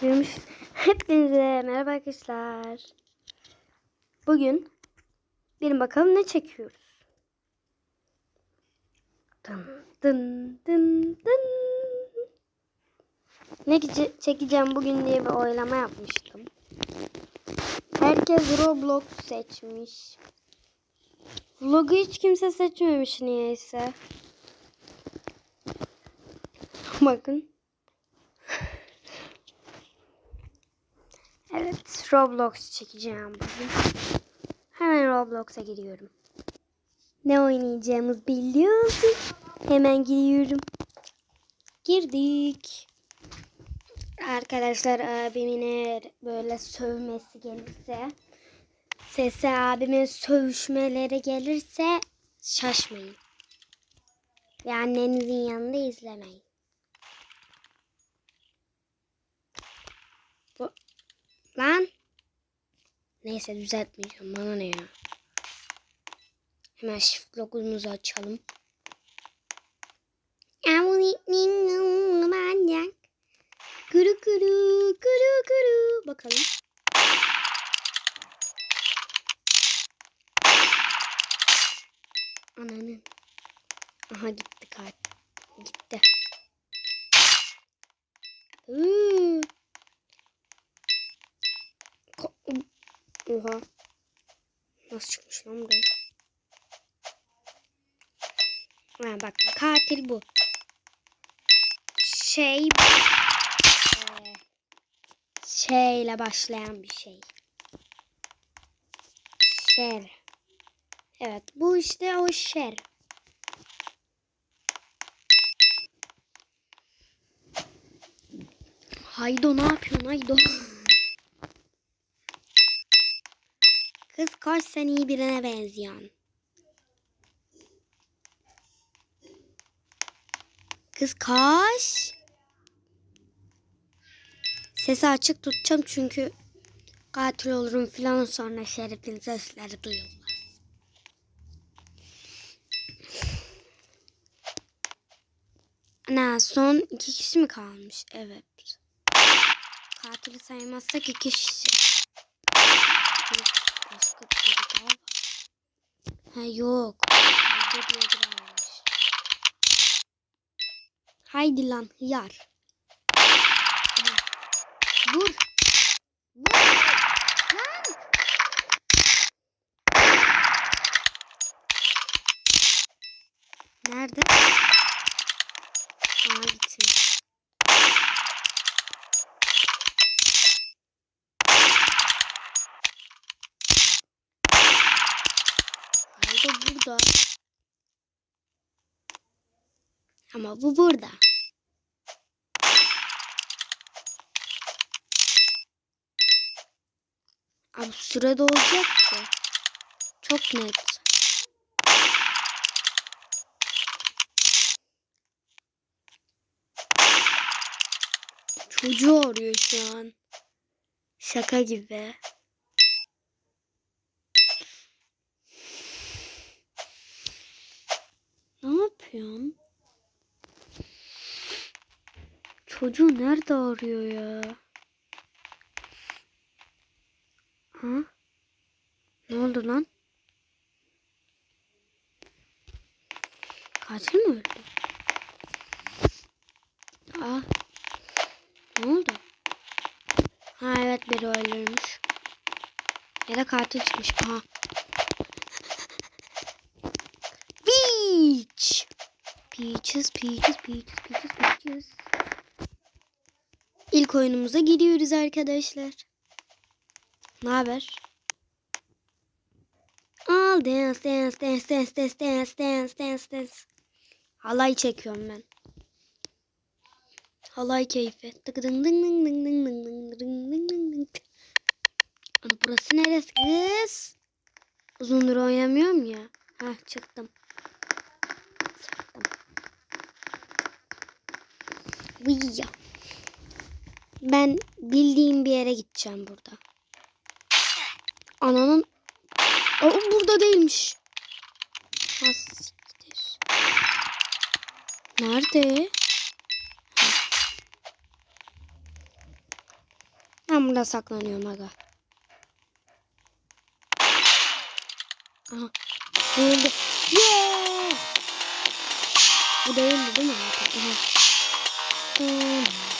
Girmiş. Hepinize merhaba arkadaşlar. Bugün bir bakalım ne çekiyoruz. Dın dın dın dın. Ne çe- çekeceğim bugün diye bir oylama yapmıştım. Herkes Roblox seçmiş. Vlog'u hiç kimse seçmemiş niyeyse. Bakın. Evet, Roblox çekeceğim bugün. Hemen Roblox'a giriyorum. Ne oynayacağımız biliyorsun. Hemen giriyorum. Girdik. Arkadaşlar abimin eğer böyle sövmesi gelirse, sesi abimin sövüşmeleri gelirse şaşmayın. Ve annenizin yanında izlemeyin. Bu... Lan. Neyse düzeltmeyeceğim. Bana ne ya. Hemen shift logumuzu açalım. Oha. Nasıl çıkmış lan buraya? Ha bak katil bu. Şey eee, şeyle başlayan bir şey. Şer. Evet bu işte o şer. Haydo ne yapıyorsun Haydo? Sen iyi birine benziyorsun. Kız koş. Sesi açık tutacağım çünkü katil olurum filan sonra şerefin sesleri duyulmaz. Ana son iki kişi mi kalmış? Evet. Katili saymazsak iki kişi. Başka bir şey daha var. Ha yok. Haydi diye. Haydi lan. Aha. Vur. Vur. Lan. Nerede? Aa gitmiş. Haydi burada. Ama bu burada. Abi sürede olacak ki. Çok net. Çocuğu arıyor şu an. Şaka gibi. Ne yapıyorsun? Çocuğu nerede arıyor ya? Ha? Ne oldu lan? Katil mi öldü? Aa. Ne oldu? Ha evet biri öldürmüş. Ya da katil çıkmış. Aha. Peach. Peaches, peaches, peaches, peaches, peaches. İlk oyunumuza gidiyoruz arkadaşlar. Ne haber? Al dance dance dance dance dance dance dance dance dance. Halay çekiyorum ben. Halay keyfi. Tık ding ding ding ding ding ding ding ding ding ding ding. Ana burası neresi kız? Uzundur oynamıyorum ya. Hah çıktım. Çıktım. Vıyya. Ben bildiğim bir yere gideceğim burada. Ananın... O burada değilmiş. Ha, siktir. Nerede? Ben burada saklanıyorum aga. Aha. Değildi. Yeah! Bu değildi değil mi? Hmm.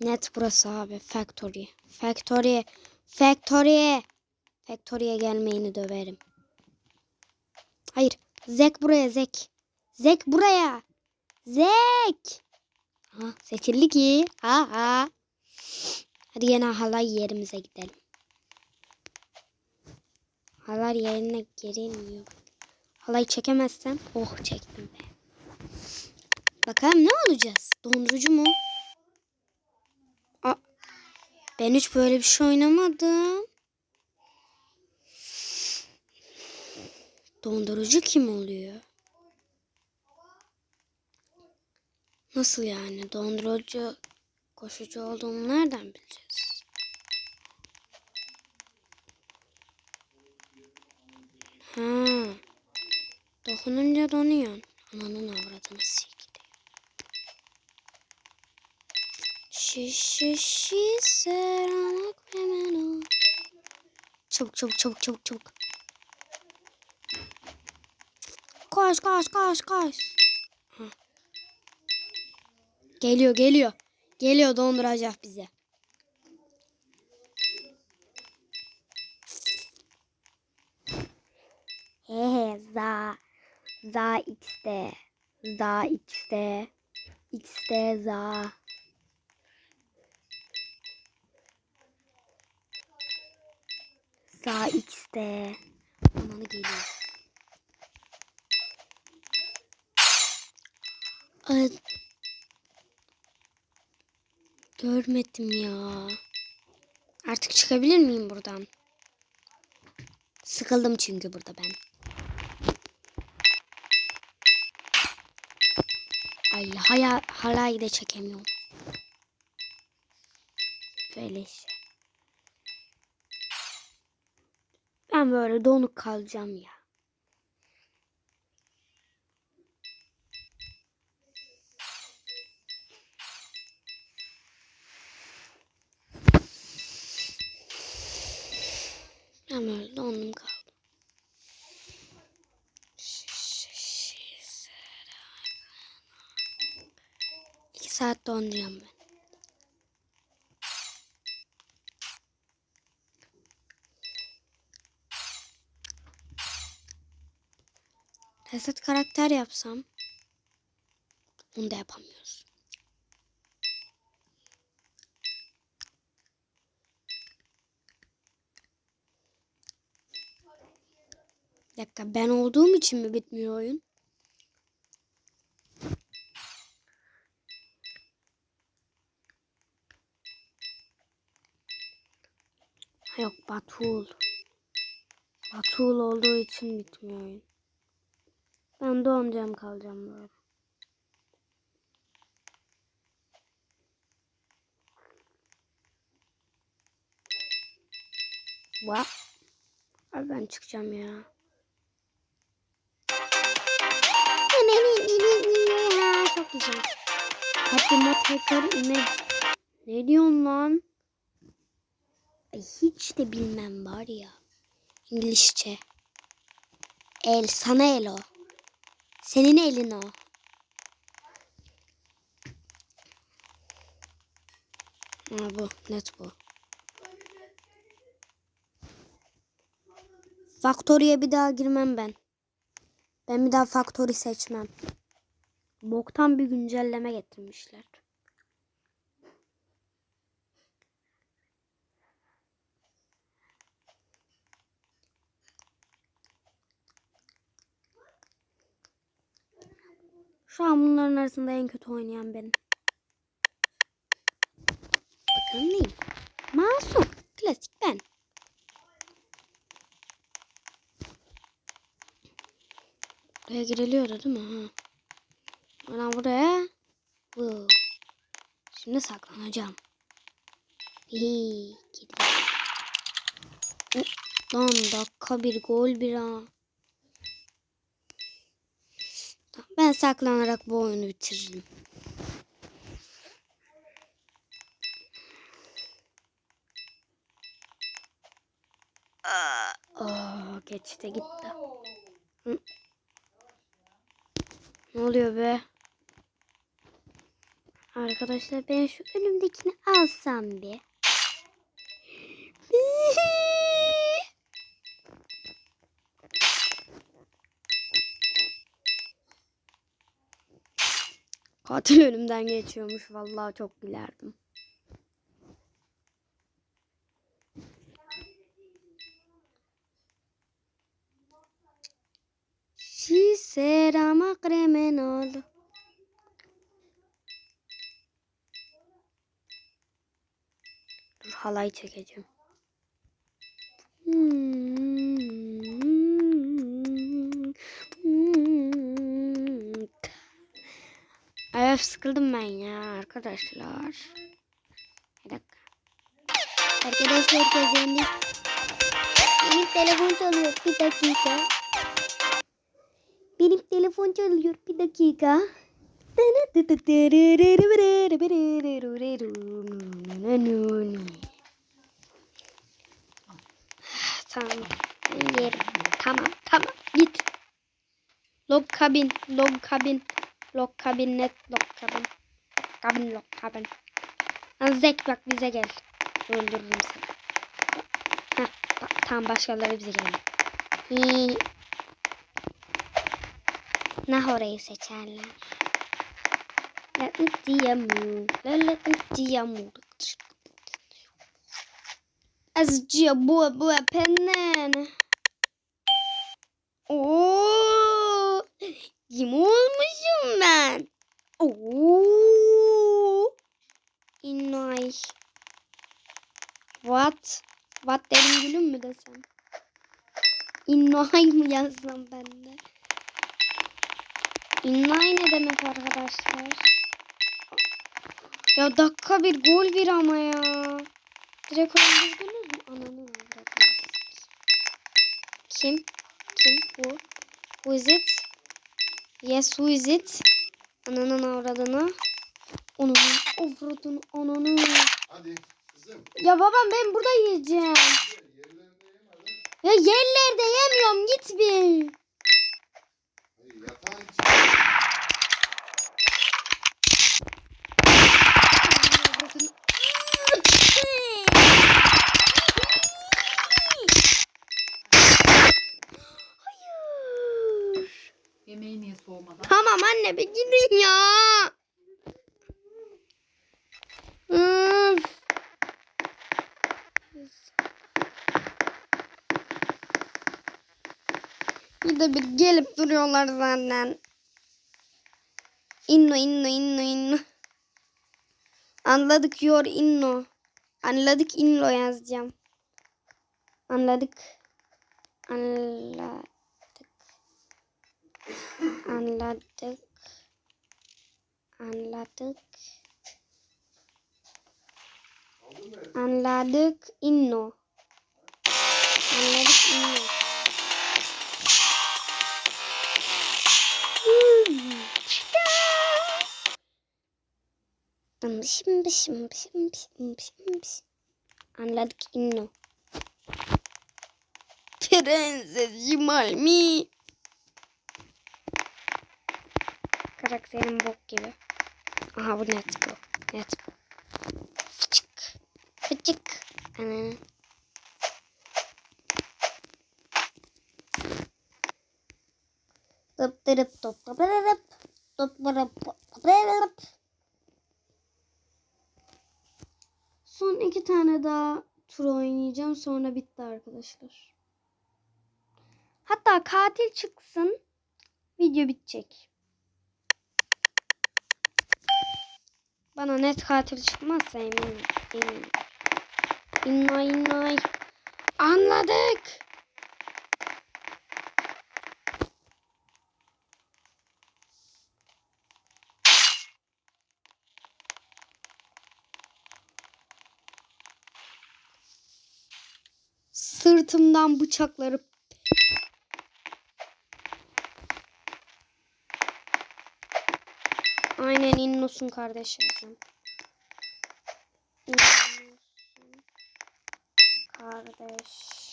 Net burası abi. Factory. Factory. Factory. Factory'e gelmeyeni döverim. Hayır. Zek buraya Zek. Zek buraya. Zek. Ha, seçildi ki. Ha ha. Hadi yine halay yerimize gidelim. Halar yerine gelemiyor. Halay çekemezsem. Oh çektim be. Bakalım ne olacağız? Dondurucu mu? Ben hiç böyle bir şey oynamadım. Dondurucu kim oluyor? Nasıl yani? Dondurucu koşucu olduğumu nereden bileceğiz? Ha. Dokununca donuyor. Ananın avradını sikti. Şişi şişi seranak hemen o. Çabuk çabuk çabuk çabuk çabuk. Koş koş koş koş. Geliyor geliyor. Geliyor donduracak bize. Hehe za. Za x'te. Za x'te. X'te za. Za x'te. Ananı geliyor. Ay. Görmedim ya. Artık çıkabilir miyim buradan? Sıkıldım çünkü burada ben. Ay haya, halayı da çekemiyorum. Böyle işte. Ben böyle donuk kalacağım ya. Ben böyle dondum kaldım. İki saat donacağım ben. Reset karakter yapsam. Onu da yapamıyoruz. Bir dakika ben olduğum için mi bitmiyor oyun? Yok Batul. Batul olduğu için bitmiyor oyun. Ben donacağım kalacağım böyle. Vah. Abi ben çıkacağım ya. Çok güzel. Happy Motor Image. Ne diyorsun lan? Ay, hiç de bilmem var ya. İngilizce. El sana el o. Senin elin o. Ha bu net bu. Factory'e bir daha girmem ben. Ben bir daha Factory seçmem. Boktan bir güncelleme getirmişler. Şu an bunların arasında en kötü oynayan benim. Bakalım neyim? Masum. Klasik ben. Buraya giriliyordu değil mi? Ha. Buradan buraya. Bu. Şimdi saklanacağım. Gidiyor. Lan dakika bir gol bir ha. Ben saklanarak bu oyunu bitiririm. Aa, geçti gitti. Hı. Ne oluyor be? Arkadaşlar ben şu önümdekini alsam bir. Katil önümden geçiyormuş. Vallahi çok gülerdim. She said I'm a. Dur halay çekeceğim. Evet sıkıldım ben ya arkadaşlar. Bir dakika. Arkadaşlar kazandık. Benim telefon çalıyor bir dakika. Benim telefon çalıyor bir dakika. Tamam. Yerim. Tamam tamam git. Log kabin. Log kabin. Log kabin net. Log kabin. Kabin log kabin. Lan Zek bak bize gel. Öldürürüm seni. Heh, ta- tamam başkaları bize geldi. Hii. Nahora'yı seçerler. La diyamu. La la diyamu. Azıcık bu bu pennen. Oo! İnay. What? What derim gülüm mü desem? İnay mı yazsam ben de? İnay ne demek arkadaşlar? Ya dakika bir gol bir ama ya. Direkt öldürdünüz mü? Ananı avradınız. Kim? Kim bu? Who is it? Yes, who is it? Ananın avradını. Onun avradını, ananı. Hadi kızım. Ya babam ben burada yiyeceğim. Ya yerlerde yemiyorum git bir. Anne bir gidin ya. Bir de bir gelip duruyorlar zaten. İnno inno inno inno. Anladık yor inno. Anladık inno yazacağım. Anladık. Anladık. Anladık. Anladık. Anladık inno. Anladık inno. Bışım bışım bışım bışım. Anladık inno. Prenses Jimal mi? Karakterim bok gibi. Aha bu net bu. Net bu. Fıçık. Fıçık. Ananı. Tıp tırıp top tırıp. Top tırıp top tırıp. Son iki tane daha tur oynayacağım. Sonra bitti arkadaşlar. Hatta katil çıksın. Video bitecek. Bana net katil çıkmazsa eminim. eminim. İnna. Anladık. Sırtımdan bıçakları İnnosun kardeş yazdım. İnnosun kardeş.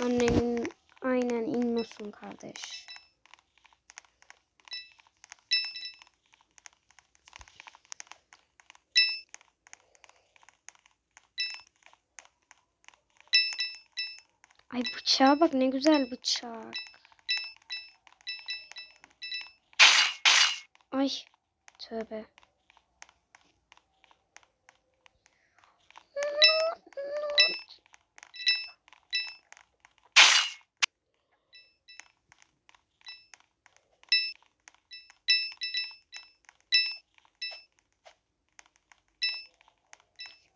Annenin aynen innosun kardeş. Ay bıçağa bak ne güzel bıçak. Ay tövbe.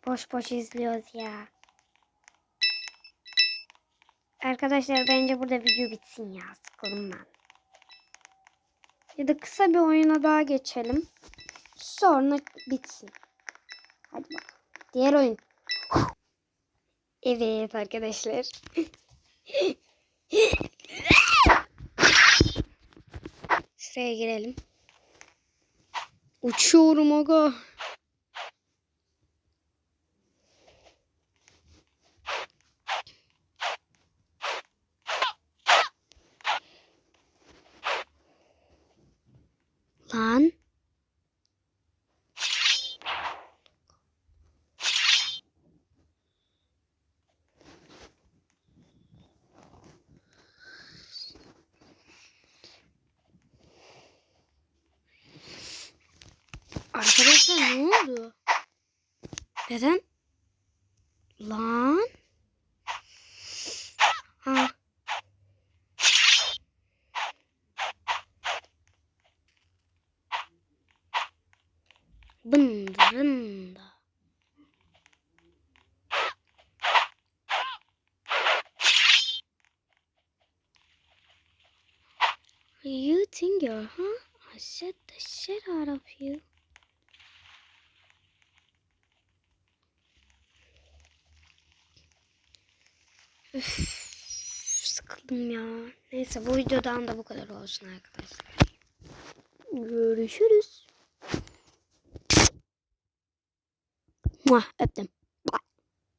Boş boş izliyoruz ya. Arkadaşlar bence burada video bitsin ya. Sıkıldım ben. Ya da kısa bir oyuna daha geçelim. Sonra bitsin. Hadi bakalım. Diğer oyun. Evet arkadaşlar. Şuraya girelim. Uçuyorum aga. Lan. Arkadaşlar ne oldu? Neden? Lan. Ha. Bındırında. You think you're, huh? I said the shit out of you. Üf, sıkıldım ya. Neyse bu videodan da bu kadar olsun arkadaşlar. Görüşürüz. öpum.